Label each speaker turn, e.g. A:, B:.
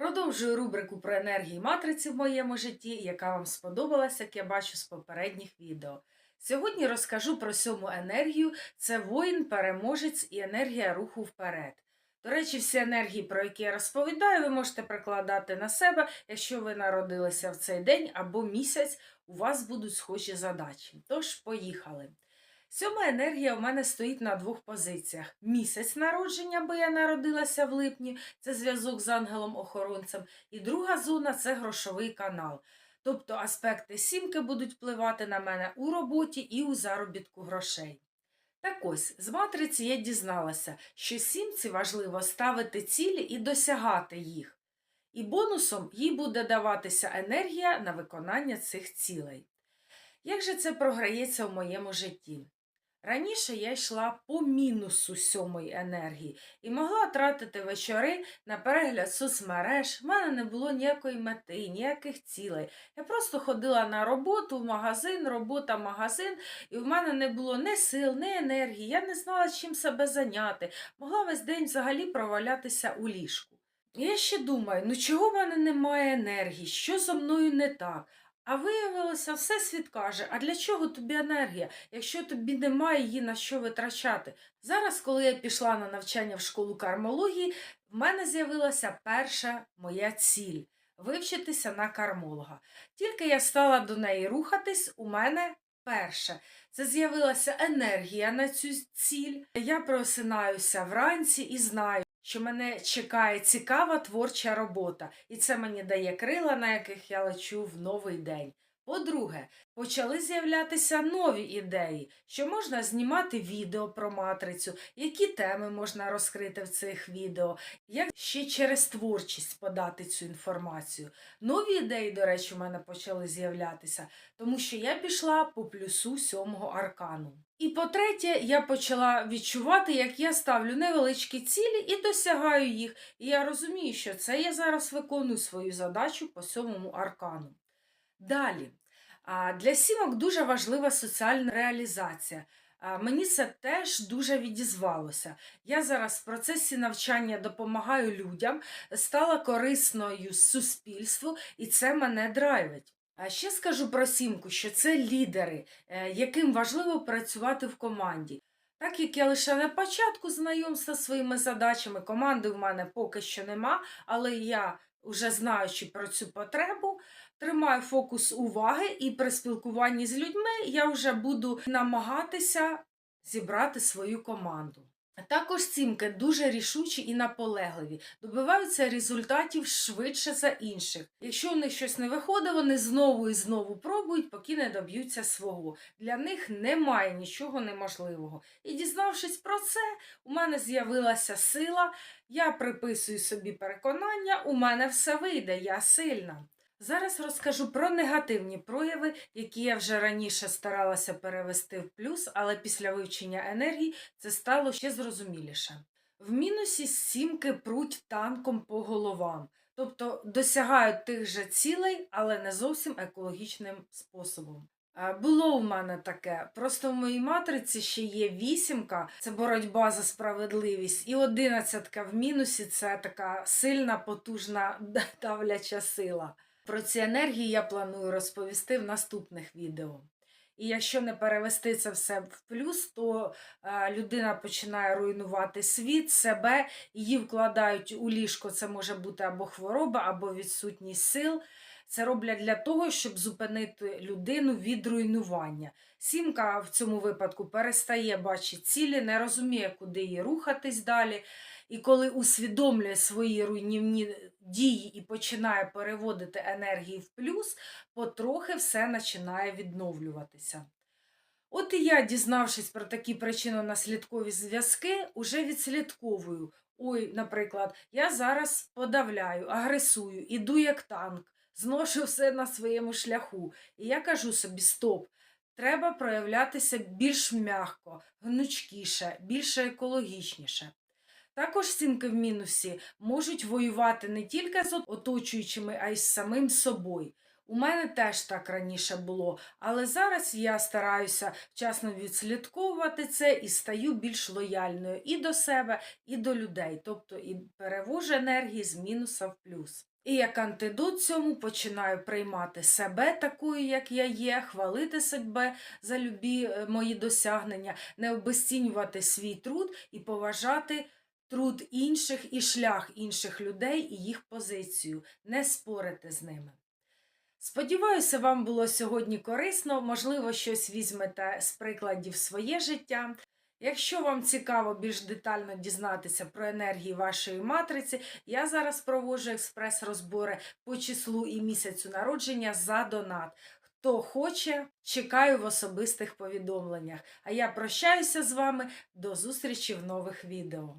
A: Продовжую рубрику про енергії матриці в моєму житті, яка вам сподобалась, як я бачу з попередніх відео. Сьогодні розкажу про сьому енергію: це воїн, переможець і енергія руху вперед. До речі, всі енергії, про які я розповідаю, ви можете прикладати на себе, якщо ви народилися в цей день або місяць, у вас будуть схожі задачі. Тож, поїхали. Сьома енергія у мене стоїть на двох позиціях: місяць народження, бо я народилася в липні, це зв'язок з ангелом-охоронцем, і друга зона це грошовий канал. Тобто аспекти сімки будуть впливати на мене у роботі і у заробітку грошей. Так ось, з матриці я дізналася, що сімці важливо ставити цілі і досягати їх. І бонусом їй буде даватися енергія на виконання цих цілей. Як же це програється в моєму житті? Раніше я йшла по мінусу сьомої енергії і могла тратити вечори на перегляд соцмереж. В мене не було ніякої мети, ніяких цілей. Я просто ходила на роботу в магазин, робота, магазин, і в мене не було ні сил, ні енергії. Я не знала, чим себе зайняти. Могла весь день взагалі провалятися у ліжку. Я ще думаю, ну чого в мене немає енергії, що зо мною не так? А виявилося, Всесвіт каже, а для чого тобі енергія, якщо тобі немає її на що витрачати? Зараз, коли я пішла на навчання в школу кармології, в мене з'явилася перша моя ціль вивчитися на кармолога. Тільки я стала до неї рухатись, у мене перше. Це з'явилася енергія на цю ціль. Я просинаюся вранці і знаю, що мене чекає цікава творча робота, і це мені дає крила, на яких я лечу в новий день. По-друге, почали з'являтися нові ідеї, що можна знімати відео про матрицю, які теми можна розкрити в цих відео, як ще через творчість подати цю інформацію. Нові ідеї, до речі, у мене почали з'являтися, тому що я пішла по плюсу сьомого аркану. І по-третє, я почала відчувати, як я ставлю невеличкі цілі і досягаю їх. І я розумію, що це я зараз виконую свою задачу по сьомому аркану. Далі. Для сімок дуже важлива соціальна реалізація. Мені це теж дуже відізвалося. Я зараз в процесі навчання допомагаю людям, стала корисною суспільству, і це мене драйвить. А ще скажу про сімку, що це лідери, е, яким важливо працювати в команді. Так як я лише на початку знайомства зі своїми задачами, команди в мене поки що нема, але я, вже знаючи про цю потребу, тримаю фокус уваги і при спілкуванні з людьми я вже буду намагатися зібрати свою команду. Також сімки дуже рішучі і наполегливі, добиваються результатів швидше за інших. Якщо в них щось не виходить, вони знову і знову пробують, поки не доб'ються свого. Для них немає нічого неможливого. І дізнавшись про це, у мене з'явилася сила, я приписую собі переконання, у мене все вийде, я сильна. Зараз розкажу про негативні прояви, які я вже раніше старалася перевести в плюс, але після вивчення енергії це стало ще зрозуміліше. В мінусі сімки пруть танком по головам, тобто досягають тих же цілей, але не зовсім екологічним способом. Було в мене таке. Просто в моїй матриці ще є вісімка, це боротьба за справедливість, і одинадцятка в мінусі це така сильна, потужна давляча сила. Про ці енергії я планую розповісти в наступних відео. І якщо не перевести це все в плюс, то е, людина починає руйнувати світ, себе, її вкладають у ліжко. Це може бути або хвороба, або відсутність сил. Це роблять для того, щоб зупинити людину від руйнування. Сімка в цьому випадку перестає бачити цілі, не розуміє, куди їй рухатись далі. І коли усвідомлює свої руйнівні дії і починає переводити енергії в плюс, потрохи все починає відновлюватися. От і я, дізнавшись про такі причинно-наслідкові зв'язки, уже відслідковую. Ой, наприклад, я зараз подавляю, агресую, іду як танк, зношу все на своєму шляху. І я кажу собі: стоп, треба проявлятися більш м'яко, гнучкіше, більш екологічніше. Також сімки в мінусі можуть воювати не тільки з оточуючими, а й з самим собою. У мене теж так раніше було, але зараз я стараюся вчасно відслідковувати це і стаю більш лояльною і до себе, і до людей, тобто і перевожу енергії з мінуса в плюс. І як антидот цьому починаю приймати себе такою, як я є, хвалити себе за любі е, мої досягнення, не обесцінювати свій труд і поважати труд інших і шлях інших людей і їх позицію, не спорити з ними. Сподіваюся, вам було сьогодні корисно, можливо, щось візьмете з прикладів своє життя. Якщо вам цікаво більш детально дізнатися про енергії вашої матриці, я зараз проводжу експрес-розбори по числу і місяцю народження за донат. Хто хоче, чекаю в особистих повідомленнях. А я прощаюся з вами до зустрічі в нових відео.